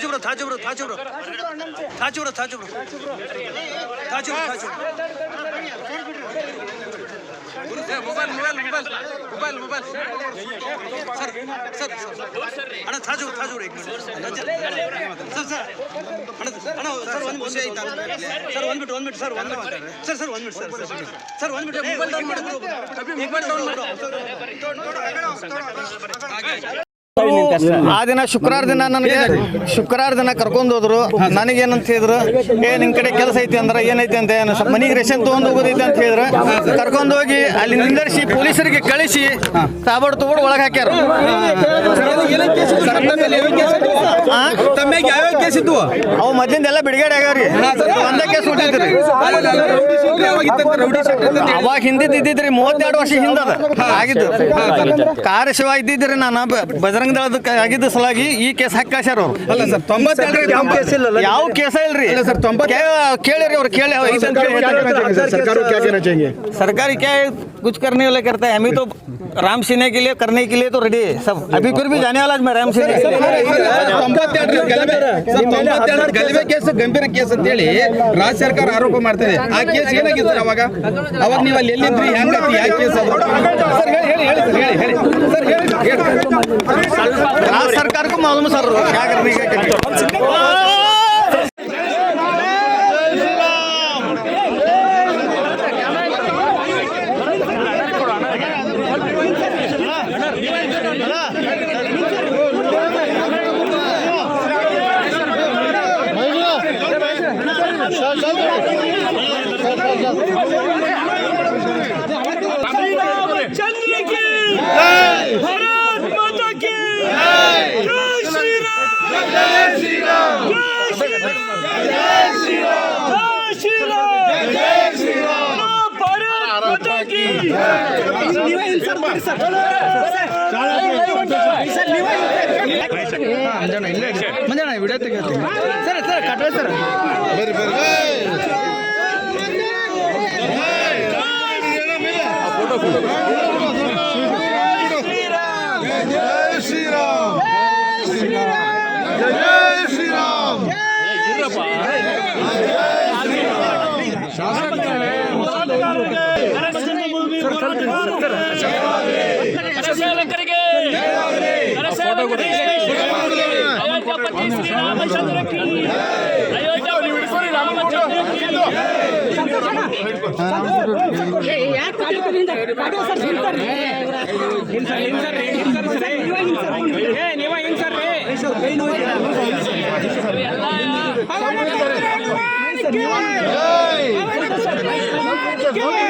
집으로 다 집으로 다 집으로 다 집으로 다 집으로 다 집으로 다 집으로 mobile mobile mobile mobile sir sir ಅಣ್ಣ Thaju Thaju sir sir ಅಣ್ಣ ಅಣ್ಣ ಸರ್ ಒಂದು ಮುಂದೆ ಐತಾ ಸರ್ ಒಂದು ಬಿಟ್ಟು ಒಂದು ಬಿಟ್ಟು ಸರ್ ಒಂದು ಸರ್ ಸರ್ ಒಂದು ಬಿಟ್ಟು ಸರ್ ಸರ್ ಒಂದು ಬಿಟ್ಟು ಮೊಬೈಲ್ ಡೌನ್ ಮಾಡು ಮೊಬೈಲ್ ಡೌನ್ ಮಾಡು ಆ ದಿನ ಶುಕ್ರವಾರ ದಿನ ನನಗೆ ಶುಕ್ರವಾರ ದಿನ ಕರ್ಕೊಂಡು ಹೋದ್ರು. ನನಗೇನಂತ ಹೇಳಿದ್ರು ಏ ನಿಮ್ ಕಡೆ ಕೆಲಸ ಐತಿ ಅಂದ್ರ ಏನೈತಿ ಅಂತ ಏನು ಸ್ವಲ್ಪ ಮನಿಗೆ ರೇಷನ್ ತಗೊಂಡು ಹೋಗೋದೈತಿ ಅಂತ ಹೇಳಿದ್ರು. ಕರ್ಕೊಂಡು ಹೋಗಿ ಅಲ್ಲಿ ನಿಂದರ್ಸಿ ಪೊಲೀಸರಿಗೆ ಕಳಿಸಿ ತಾಬಡ್ ತಗೊಂಡು ಒಳಗೆ ಹಾಕ್ಯಾರ. ಆ? ತಮ್ಮಗೆ ಯಾವ್ಯಾವ ಕೇಸ್ ಇದ್ವು ಅವು ಮೊದ್ಲಿಂದ ಎಲ್ಲ ಬಿಡುಗಡೆ ಆಗ್ಯಾವ್ರಿ ಒಂದೇ ಕೇಸ್ ಹುಟ್ಟಿದ್ರಿ. ಅವಾಗ ಹಿಂದಿದ್ ಇದ್ದಿದ್ರಿ ಮೂವತ್ತೆರಡು ವರ್ಷ ಹಿಂದದ. ಆಗಿದ್ದು. ಕಾರ್ ಶಿವ ಇದ್ದಿದ್ರಿ ನಾನು ಬ- ಬಜರಂಗ ದಳದ ಆಗಿದ್ದ ಸಲಾಗಿ ಈ ಕೇಸ್ ಹಾಕಾಶ್ಯಾರ ಅವ್ರು ಅಲ್ಲ ಸರ್ ತೊಂಬತ್ತೆರಡು ಯಾವ ಕೇಸ ಇಲ್ರಿ ಇಲ್ಲ ಸರ್, ತೊಂಬತ್ತು- ಕೇ- ಕೇಳಿರಿ ಅವ್ರು ಕೇಳಿ ಐತೆ ಅಂತ ಹೇಳಿ ಹೇಳ್ತಾರೆ. सरकार को क्या कहना चाहेंगे सरकारी क्या है कुछ करने वाले करता है हमें तो राम सिन्हा के लिए करने के लिए तो रेडी है सब अभी फिर भी जाने वाला है मैं राम सिन्हा के लिए ತೊಂಬತ್ತೆರಡು ಗಲಭೆ ಸರ್, ತೊಂಬತ್ತೆರಡು ಗಲಭೆ ಕೇಸ್ ಗಂಭೀರ ಕೇಸ್ ಅಂತ ಹೇಳಿ ರಾಜ್ಯ ಸರ್ಕಾರ ಆರೋಪ ಮಾಡ್ತದೆ ಆ ಕೇಸ್ ಏನಾಗಿದೆ ಸರ್ ಅವಾಗ ಅವಾಗ ನೀವು ಅಲ್ಲಿ ಎಲ್ಲಿದ್ರಿ ಹೆಂಗೈತಿ ಯಾವ ಕೇಸ್ ಅದು ಸರ್ ಹೇಳಿ ಹೇಳಿ ಹೇಳಿ राज्य सरकार को मालूम है सर क्या करने का चंद्र की। की ಮಂಜಣ್ಣ ವಿಡಿಯೋ ತೆಗಿತೀನಿ ಸರ್ ಸರ್ ಕಟ್ವೆ ಸರ್ ಬರ್ರಿ ಬರ್ರಿ ಕರಸೇವಕರಿಗೆ ಕರಸೇವಕರಿಗೆ ಅಯೋಧ್ಯಪತಿ ಶ್ರೀರಾಮಚಂದ್ರ ಕಿ ಅಯೋಧ್ಯಪತಿ ಶ್ರೀರಾಮಚಂದ್ರ ಕಿ